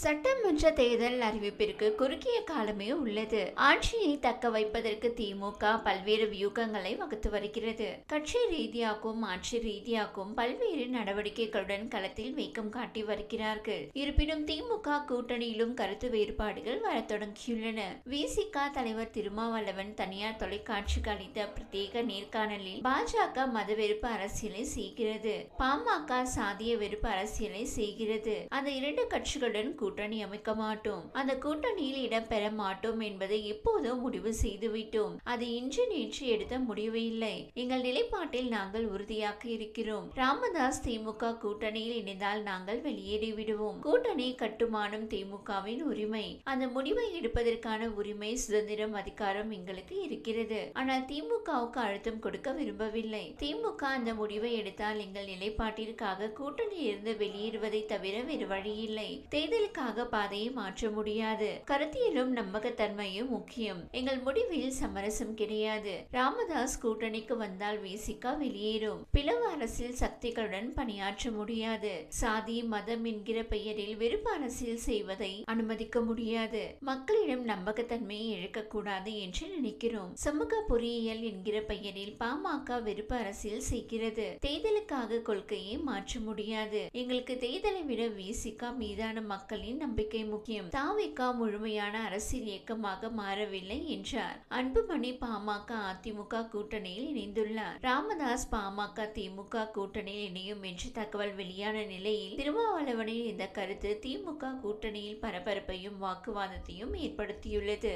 சட்டமன்ற தேர்தல் அறிவிப்பிற்கு குறுகிய காலமே உள்ளது. ஆட்சியை தக்க வைப்பதற்கு திமுக பல்வேறு வியூகங்களை வகுத்து வருகிறது. கட்சி ரீதியாகவும் ஆட்சி ரீதியாகவும் பல்வேறு நடவடிக்கைகளுடன் களத்தில் வீக்கம் காட்டி வருகிறார்கள். இருப்பினும் திமுக கூட்டணியிலும் கருத்து வேறுபாடுகள் வர தொடங்கியுள்ளன. விசிக தலைவர் திருமாவளவன் தனியார் தொலைக்காட்சிக்கு அளித்த பிரத்யேக நேர்காணலில் பாஜக மத வெறுப்பு அரசியலை செய்கிறது. பாமக சாதிய வெறுப்பு அரசியலை செய்கிறது. அந்த இரண்டு கட்சிகளுடன் கூட்டணி அமைக்க மாட்டோம். அந்த கூட்டணியில் இடம்பெற மாட்டோம் என்பதை இப்போது முடிவு செய்துவிட்டோம். அது இன்று நேற்று எடுத்த முடிவு இல்லை. எங்கள் நிலைப்பாட்டில் நாங்கள் உறுதியாக இருக்கிறோம். ராமதாஸ் திமுக கூட்டணியில் இணைந்தால் நாங்கள் வெளியேறி விடுவோம். கூட்டணி கட்டுமானம் திமுகவின் உரிமை. அந்த முடிவை எடுப்பதற்கான உரிமை சுதந்திரம் அதிகாரம் எங்களுக்கு இருக்கிறது. ஆனால் திமுகவுக்கு அழுத்தம் கொடுக்க விரும்பவில்லை. திமுக அந்த முடிவை எடுத்தால் எங்கள் நிலைப்பாட்டிற்காக கூட்டணியிலிருந்து வெளியேறுவதை தவிர வேறு வழியில்லை. தேர்தலுக்கு எதற்காக பாதையை மாற்ற முடியாது. கருத்தியலும் நம்பகத்தன்மையும் முக்கியம். எங்கள் முடிவில் சமரசம் கிடையாது. ராமதாஸ் கூட்டணிக்கு வந்தால் விசிகா வெளியேறும். பிளவு அரசியல் சக்திகளுடன் பணியாற்ற முடியாது. சாதி மதம் என்கிற பெயரில் வெறுப்பு அரசியல் செய்வதை அனுமதிக்க முடியாது. மக்களிடம் நம்பகத்தன்மையை இழக்கக்கூடாது என்று நினைக்கிறோம். சமூக பொறியியல் என்கிற பெயரில் பாமக வெறுப்பு அரசியல் செய்கிறது. தேர்தலுக்காக கொள்கையை மாற்ற முடியாது. எங்களுக்கு தேர்தலை விட விசிகா மீதான மக்களின் மக்களின் நம்பிக்கை முக்கியம். தாவிகா முழுமையான அரசியல் இயக்கமாக மாறவில்லை என்றார். அன்புமணி பாமக அதிமுக கூட்டணியில் இணைந்துள்ளார். ராமதாஸ் பாமக திமுக கூட்டணியில் இணையும் என்று தகவல் வெளியான நிலையில் திருமாவளவனின் இந்த கருத்து திமுக கூட்டணியில் பரபரப்பையும் வாக்குவாதத்தையும் ஏற்படுத்தியுள்ளது.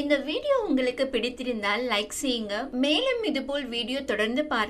இந்த வீடியோ உங்களுக்கு பிடித்திருந்தால் லைக் செய்யுங்க. மேலும் இதுபோல் வீடியோ தொடர்ந்து பார்க்க